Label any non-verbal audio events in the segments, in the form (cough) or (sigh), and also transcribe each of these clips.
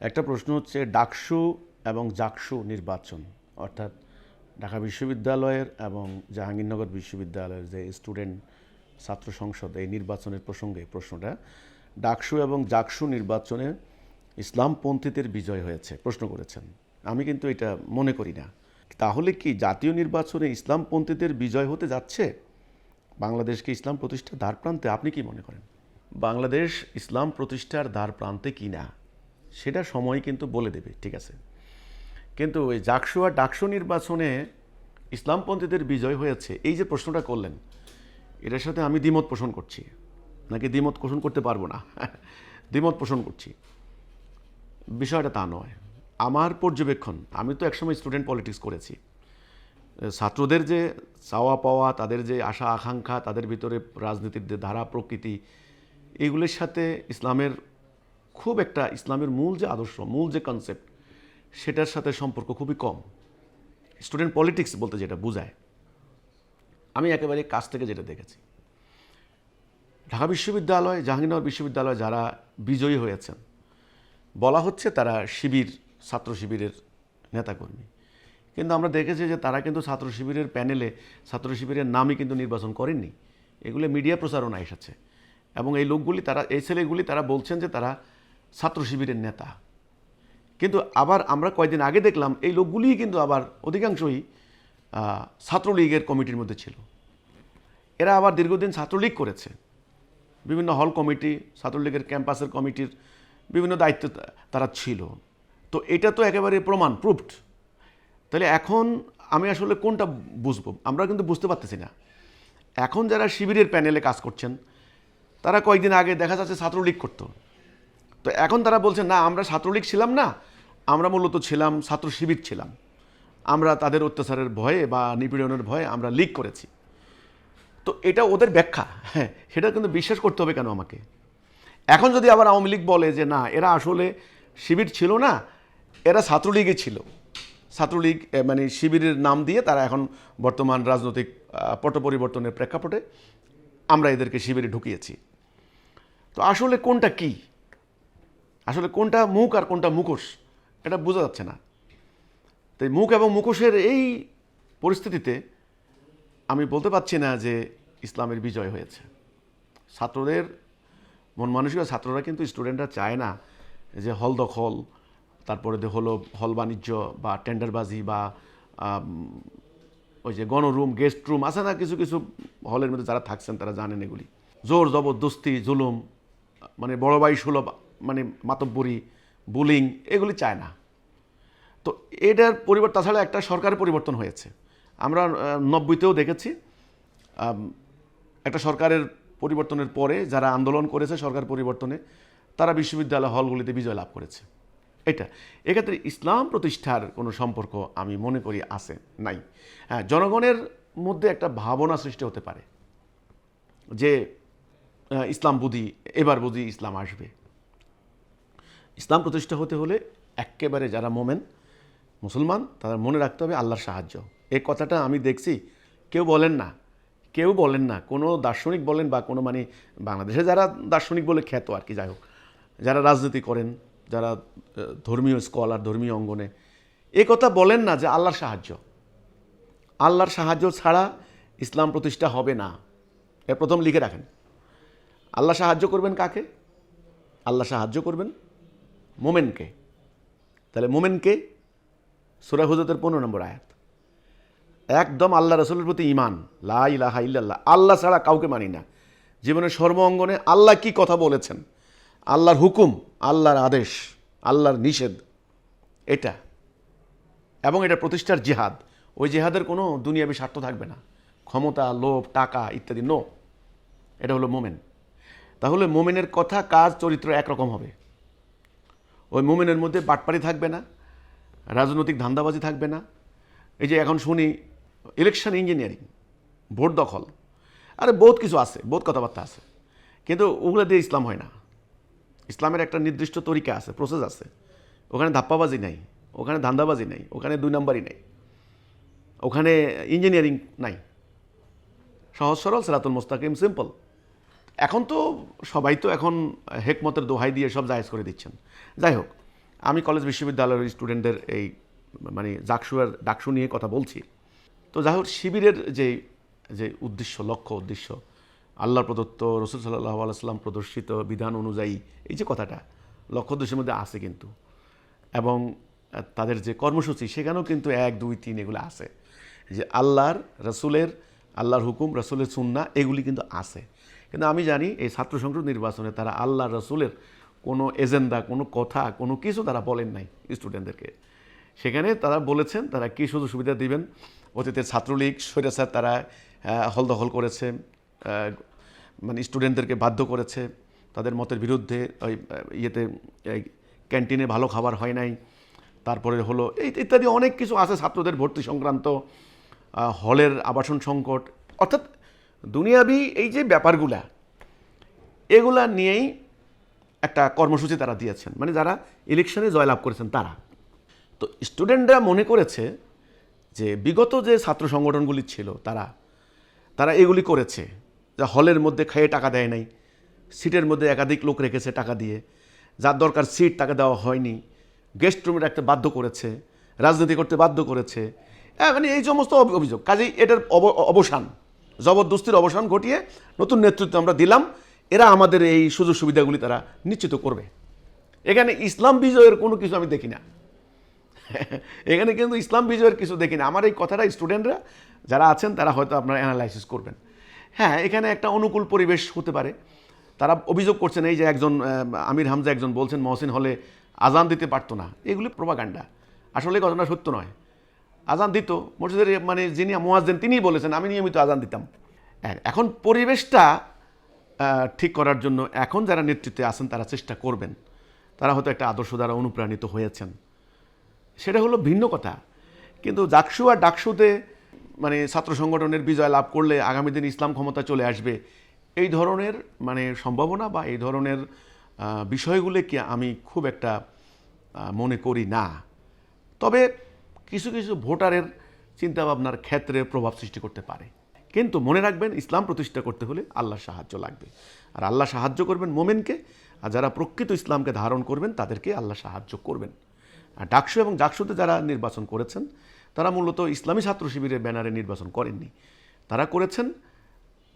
একটা প্রশ্ন হচ্ছে ডাকসু এবং জাকসু নির্বাচন, অর্থাৎ ঢাকা বিশ্ববিদ্যালয়ের এবং জাহাঙ্গীরনগর বিশ্ববিদ্যালয়ের যে স্টুডেন্ট ছাত্র সংসদ, এই নির্বাচনের প্রসঙ্গে প্রশ্নটা, ডাকসু এবং জাকসু নির্বাচনে ইসলামপন্থীদের বিজয় হয়েছে, প্রশ্ন করেছেন। আমি কিন্তু এটা মনে করি না। তাহলে কি জাতীয় নির্বাচনে ইসলামপন্থীদের বিজয় হতে যাচ্ছে? বাংলাদেশকে ইসলাম প্রতিষ্ঠার দ্বার প্রান্তে আপনি কি মনে করেন? বাংলাদেশ ইসলাম প্রতিষ্ঠার দ্বার প্রান্তে কি না? সেটা সময় কিন্তু বলে দেবে, ঠিক আছে? কিন্তু ওই জাকসু আর ডাকসু নির্বাচনে ইসলামপন্থীদের বিজয় হয়েছে, এই যে প্রশ্নটা করলেন, এটার সাথে আমি দ্বিমত পোষণ করছি। নাকি দ্বিমত পোষণ করতে পারব না? (laughs) দ্বিমত পোষণ করছি। বিষয়টা তা নয়। আমার পর্যবেক্ষণ, আমি তো একসময় স্টুডেন্ট পলিটিক্স করেছি। ছাত্রদের যে চাওয়া পাওয়া, তাদের যে আশা আকাঙ্ক্ষা, তাদের ভিতরে রাজনীতির যে ধারা প্রকৃতি, এগুলির সাথে ইসলামের খুব একটা ইসলামের মূল যে আদর্শ, মূল যে কনসেপ্ট সেটার সাথে সম্পর্ক খুবই কম। স্টুডেন্ট পলিটিক্স বলতে যেটা বোঝায়। আমি একেবারে কাছ থেকে যেটা দেখেছি। ঢাকা বিশ্ববিদ্যালয়, জাহাঙ্গীরনগর বিশ্ববিদ্যালয় যারা বিজয়ী হয়েছেন, বলা হচ্ছে তারা শিবির, ছাত্র শিবিরের নেতাকর্মী। কিন্তু আমরা দেখেছি যে তারা কিন্তু ছাত্র শিবিরের প্যানেলে, ছাত্র শিবিরের নামই কিন্তু নির্বাচন করেননি। এগুলো মিডিয়া প্রচারণা এসেছে। এবং এই লোকগুলি তারা, এই ছেলেগুলি তারা বলছেন যে তারা ছাত্র শিবিরের নেতা। কিন্তু আবার আমরা কয়েকদিন আগে দেখলাম, এই লোকগুলিই কিন্তু আবার অধিকাংশই ছাত্রলীগের কমিটির মধ্যে ছিল। এরা আবার দীর্ঘদিন ছাত্রলীগ করেছে। বিভিন্ন হল কমিটি, ছাত্রলীগের ক্যাম্পাসের কমিটির বিভিন্ন দায়িত্ব তারা ছিল। তো এটা তো একেবারে প্রমাণ প্রুফড তাহলে এখন আমি আসলে কোনটা বুঝব? আমরা কিন্তু বুঝতে পারতেছি না। এখন যারা শিবিরের প্যানেলে কাজ করছেন, তারা কয়েকদিন আগে দেখা যাচ্ছে ছাত্রলীগ করতো। তো এখন তারা বলছেন না, আমরা ছাত্রলীগ ছিলাম না, আমরা মূলত ছিলাম, ছাত্র শিবির ছিলাম। আমরা তাদের অত্যাচারের ভয়ে বা নিপীড়নের ভয়ে আমরা লিগ করেছি। তো এটা ওদের ব্যাখ্যা। হ্যাঁ সেটা কিন্তু বিশ্বাস করতে হবে কেন আমাকে? এখন যদি আবার আওয়ামী লীগ বলে যে, না, এরা আসলে শিবির ছিল না, এরা ছাত্রলীগে ছিল। ছাত্রলীগ মানে শিবিরের নাম দিয়ে তারা এখন বর্তমান রাজনৈতিক পট পরিবর্তনের প্রেক্ষাপটে আমরা এদেরকে শিবিরে ঢুকিয়েছি। তো আসলে কোনটা কি? আসলে কোনটা মুখ আর কোনটা মুখোশ, এটা বোঝা যাচ্ছে না। তাই মুখ এবং মুখোশের এই পরিস্থিতিতে আমি বলতে পারছি না যে ইসলামের বিজয় হয়েছে। ছাত্রদের, মন মানসিক ছাত্ররা কিন্তু স্টুডেন্টরা চায় না যে হল দখল, তারপরে হলো হল বাণিজ্য বা টেন্ডারবাজি বা ওই যে গণরুম, গেস্ট রুম আছে না কিছু কিছু হলের মধ্যে যারা থাকছেন তারা জানেন এগুলি। জোর, জবরদস্তি, জুলুম মানে বড় ভাই সুলভ মানে মাতব্বরি, বুলিং এগুলি চায় না। তো এটার পরিবর্তন তাছাড়া একটা সরকারের পরিবর্তন হয়েছে। আমরা নব্বইতেও দেখেছি একটা সরকারের পরিবর্তনের পরে যারা আন্দোলন করেছে সরকার পরিবর্তনে, তারা বিশ্ববিদ্যালয় হলগুলিতে বিজয় লাভ করেছে। এটা। এক্ষেত্রে ইসলাম প্রতিষ্ঠার কোনো সম্পর্ক আমি মনে করি আছে, নাই। হ্যাঁ জনগণের মধ্যে একটা ভাবনা সৃষ্টি হতে পারে যে ইসলাম বুঝি, এবার বুঝি ইসলাম আসবে। ইসলাম প্রতিষ্ঠা হতে হলে একেবারে যারা মোমেন, মুসলমান তাদের মনে রাখতে হবে আল্লাহর সাহায্য। এই কথাটা আমি দেখছি, কেউ বলেন না, কেউ বলেন না, কোনো দার্শনিক বলেন বা কোনো মানে বাংলাদেশে যারা দার্শনিক বলে খ্যাত আর কি, যাই হোক, যারা রাজনীতি করেন, যারা ধর্মীয় স্কলার, ধর্মীয় অঙ্গনে, এ কথা বলেন না যে আল্লাহর সাহায্য। আল্লাহর সাহায্য ছাড়া ইসলাম প্রতিষ্ঠা হবে না। এ প্রথম লিখে রাখেন। আল্লাহ সাহায্য করবেন কাকে? আল্লাহ সাহায্য করবেন মোমেনকে তাহলে মোমেনকে সুরা হুজতের পনেরো নম্বর আয়াত। একদম আল্লাহ রসুলের প্রতি ইমান লা ইলাহা ইল্লাল্লাহ। আল্লাহ ছাড়া কাউকে মানি না। জীবনের সর্ব অঙ্গনে আল্লাহ কি কথা বলেছেন? আল্লাহর হুকুম, আল্লাহর আদেশ, আল্লাহর নিষেধ। এটা। এবং এটা প্রতিষ্ঠার জিহাদ। ওই জেহাদের কোনো দুনিয়াবি স্বার্থ থাকবে না। ক্ষমতা, লোভ, টাকা ইত্যাদি নো এটা হলো মোমেন। তাহলে মোমেনের কথা, কাজ, চরিত্র একরকম হবে। ওই মোমেনের মধ্যে বাটপারি থাকবে না, রাজনৈতিক ধান্দাবাজি থাকবে না। এই যে এখন শুনি ইলেকশন ইঞ্জিনিয়ারিং ভোট দখল। আরে বহুত কিছু আছে, বহুত কথাবার্তা আছে। কিন্তু ওগুলো দিয়ে ইসলাম হয় না। ইসলামের একটা নির্দিষ্ট তরিকা আছে প্রসেস আছে। ওখানে ধাপ্পাবাজি নাই, ওখানে ধান্দাবাজি নাই, ওখানে দুই নম্বরই নেই। ওখানে ইঞ্জিনিয়ারিং নাই। সহজ সরল সেরাতুল মোস্তাকিম সিম্পল এখন তো সবাই তো এখন হেকমতের দোহাই দিয়ে সব জায়েজ করে দিচ্ছেন। যাই হোক, আমি কলেজ বিশ্ববিদ্যালয়ের স্টুডেন্টদের এই মানে জাকসু আর ডাকসু নিয়ে কথা বলছি। তো যাই হোক, শিবিরের যে যে উদ্দেশ্য, লক্ষ্য উদ্দেশ্য আল্লাহ প্রদত্ত, রসুল সাল্লাহ আলাইসাল্লাম প্রদর্শিত বিধান অনুযায়ী এই যে কথাটা, লক্ষ্য উদ্দেশ্যের মধ্যে আছে কিন্তু। এবং তাদের যে কর্মসূচি, সেখানেও কিন্তু এক, দুই, তিন এগুলো আছে। যে আল্লাহর, রসুলের, আল্লাহর হুকুম, রসুলের সুন্না এগুলি কিন্তু আছে। কিন্তু আমি জানি এই ছাত্র সংসদ নির্বাচনে তারা আল্লাহ রসুলের কোনো এজেন্ডা কোনো কথা কোনো কিছু তারা বলেন নাই স্টুডেন্টদেরকে। সেখানে তারা বলেছেন তারা কী সুযোগ সুবিধা দিবেন? অতীতের ছাত্রলীগ স্বৈরাচার তারা আহ, হলদখল করেছে মানে স্টুডেন্টদেরকে বাধ্য করেছে তাদের মতের বিরুদ্ধে ওই ইয়েতে ক্যান্টিনে ভালো খাবার হয় নাই। তারপরে হলো এই ইত্যাদি অনেক কিছু আছে ছাত্রদের ভর্তি সংক্রান্ত হলের আবাসন সংকট। অর্থাৎ দুনিয়াবি এই যে ব্যাপারগুলা এগুলা নিয়েই একটা কর্মসূচি তারা দিয়েছেন। মানে যারা ইলেকশনে জয়লাভ করেছেন তারা। তো স্টুডেন্টরা মনে করেছে যে বিগত যে ছাত্র সংগঠনগুলি ছিল তারা তারা এগুলি করেছে। যা হলের মধ্যে খেয়ে টাকা দেয় নাই সিটের মধ্যে একাধিক লোক রেখেছে টাকা দিয়ে। যার দরকার সিট তাকে দেওয়া হয়নি। গেস্ট রুমে রাখতে বাধ্য করেছে রাজনীতি করতে বাধ্য করেছে। হ্যাঁ, মানে এই সমস্ত অভিযোগ। কাজেই এটার অব- অবসান। জবরদস্তির অবসান ঘটিয়ে নতুন নেতৃত্ব আমরা দিলাম। এরা আমাদের এই সুযোগ সুবিধাগুলি তারা নিশ্চিত করবে। এখানে ইসলাম বিজয়ের কোনো কিছু আমি দেখি না। (laughs) এখানে কিন্তু ইসলাম বিজয়ের কিছু দেখি না। আমার এই কথাটা স্টুডেন্টরা যারা আছেন, তারা হয়তো আপনারা অ্যানালাইসিস করবেন। হ্যাঁ এখানে একটা অনুকূল পরিবেশ হতে পারে। তারা অভিযোগ করছেন, এই যে একজন আমির হামজা একজন বলছেন, মহসিন হলে আজান দিতে পারতো না। এগুলি প্রভাকাণ্ডা আসলে ঘটনা সত্য নয়। আজান দিত। মসজিদের মানে যিনি মোয়াজ্জেন, তিনিই বলেছেন, আমি নিয়মিত আজান দিতাম। এখন পরিবেশটা ঠিক করার জন্য এখন যারা নেতৃত্বে আছেন, তারা চেষ্টা করবেন। তারা হয়তো একটা আদর্শ দ্বারা অনুপ্রাণিত হয়েছেন। সেটা হলো ভিন্ন কথা। কিন্তু জাকসু আর ডাকসুতে মানে ছাত্র সংগঠনের বিজয় লাভ করলে আগামী দিন ইসলাম ক্ষমতা চলে আসবে, এই ধরনের মানে সম্ভাবনা বা এই ধরনের বিষয়গুলোকে আমি খুব একটা মনে করি না। তবে কিছু কিছু ভোটারের চিন্তাভাবনার ক্ষেত্রে প্রভাব সৃষ্টি করতে পারে। কিন্তু মনে রাখবেন, ইসলাম প্রতিষ্ঠা করতে হলে আল্লাহ সাহায্য লাগবে। আর আল্লাহ সাহায্য করবেন মোমেনকে, আর যারা প্রকৃত ইসলামকে ধারণ করবেন, তাদেরকে আল্লাহ সাহায্য করবেন। আর ডাকসু এবং ডাকসুতে যারা নির্বাচন করেছেন, তারা মূলত ইসলামী ছাত্র শিবিরের ব্যানারে নির্বাচন করেননি। তারা করেছেন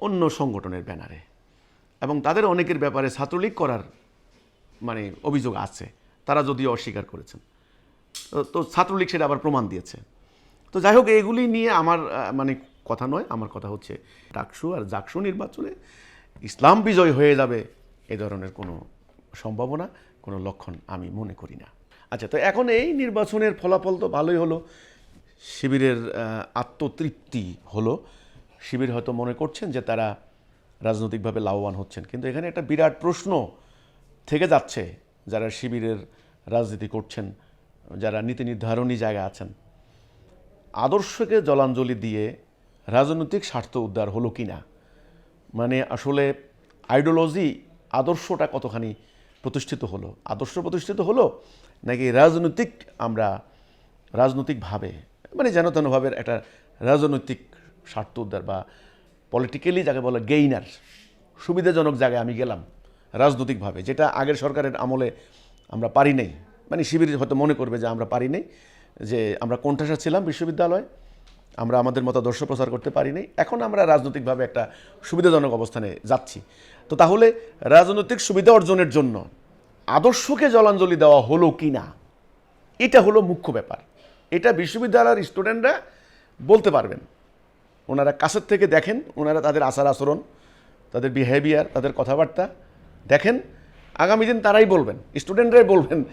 অন্য সংগঠনের ব্যানারে। এবং তাদের অনেকের ব্যাপারে ছাত্রলীগ করার মানে অভিযোগ আছে। তারা যদিও অস্বীকার করেছেন। তো- ছাত্রলীগ সেটা আবার প্রমাণ দিয়েছে। তো যাই হোক, এগুলি নিয়ে আমার মানে কথা নয়, আমার কথা হচ্ছে ডাকসু আর জাকসু নির্বাচনে ইসলাম বিজয় হয়ে যাবে এ ধরনের কোনো সম্ভাবনা, কোনো লক্ষণ আমি মনে করি না। আচ্ছা তো এখন এই নির্বাচনের ফলাফল তো ভালোই হলো। শিবিরের আত্মতৃপ্তি হলো। শিবির হয়তো মনে করছেন যে তারা রাজনৈতিকভাবে লাভবান হচ্ছেন, কিন্তু এখানে একটা বিরাট প্রশ্ন থেকে যাচ্ছে যারা শিবিরের রাজনীতি করছেন যারা নীতি নির্ধারণী জায়গা আছেন, আদর্শকে জলাঞ্জলি দিয়ে রাজনৈতিক স্বার্থ উদ্ধার হলো কি না? মানে আসলে আইডিওলজি আদর্শটা কতখানি প্রতিষ্ঠিত হলো? আদর্শ প্রতিষ্ঠিত হলো নাকি রাজনৈতিক আমরা রাজনৈতিকভাবে মানে যেন তেনভাবে একটা রাজনৈতিক স্বার্থ উদ্ধার বা পলিটিক্যালি যাকে বলে গেইনার সুবিধাজনক জায়গায় আমি গেলাম রাজনৈতিকভাবে, যেটা আগের সরকারের আমলে আমরা পারি নাই। মানে শিবির হয়তো মনে করবে যে আমরা পারি যে আমরা কোণঠাসা ছিলাম বিশ্ববিদ্যালয়ে, আমরা আমাদের মতাদর্শ প্রচার করতে পারি নাই। এখন আমরা রাজনৈতিকভাবে একটা সুবিধাজনক অবস্থানে যাচ্ছি। তো তাহলে রাজনৈতিক সুবিধা অর্জনের জন্য আদর্শকে জলাঞ্জলি দেওয়া হলো কি না? এটা হলো মুখ্য ব্যাপার। এটা বিশ্ববিদ্যালয়ের স্টুডেন্টরা বলতে পারবেন। ওনারা কাছের থেকে দেখেন, ওনারা তাদের আচার আচরণ, তাদের বিহেভিয়ার তাদের কথাবার্তা দেখেন। আগামী দিন তারাই বলবেন, স্টুডেন্টরাই বলবেন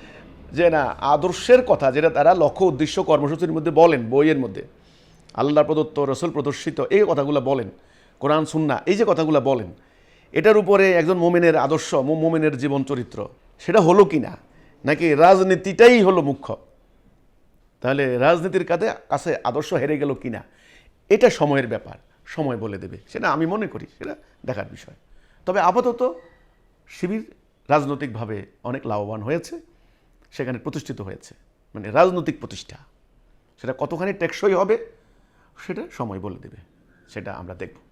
যে না, আদর্শের কথা যেটা তারা লক্ষ্য, উদ্দেশ্য, কর্মসূচির মধ্যে বলেন, বইয়ের মধ্যে। আল্লাহ প্রদত্ত, রসুল প্রদর্শিত, এই কথাগুলো বলেন, কোরআন সুন্না এই যে কথাগুলো বলেন, এটার উপরে একজন মোমেনের আদর্শ মোমেনের জীবন চরিত্র, সেটা হলো কি না নাকি রাজনীতিটাই হলো মুখ্য? তাহলে রাজনীতির কাছে কাছে আদর্শ হেরে গেল কি না এটা সময়ের ব্যাপার, সময় বলে দেবে। সেটা আমি মনে করি, সেটা দেখার বিষয়। তবে আপাতত শিবির রাজনৈতিকভাবে অনেক লাভবান হয়েছে। সেখানে প্রতিষ্ঠিত হয়েছে। মানে রাজনৈতিক প্রতিষ্ঠা। সেটা কতখানি টেকসই হবে, সেটা সময় বলে দেবে। সেটা আমরা দেখব।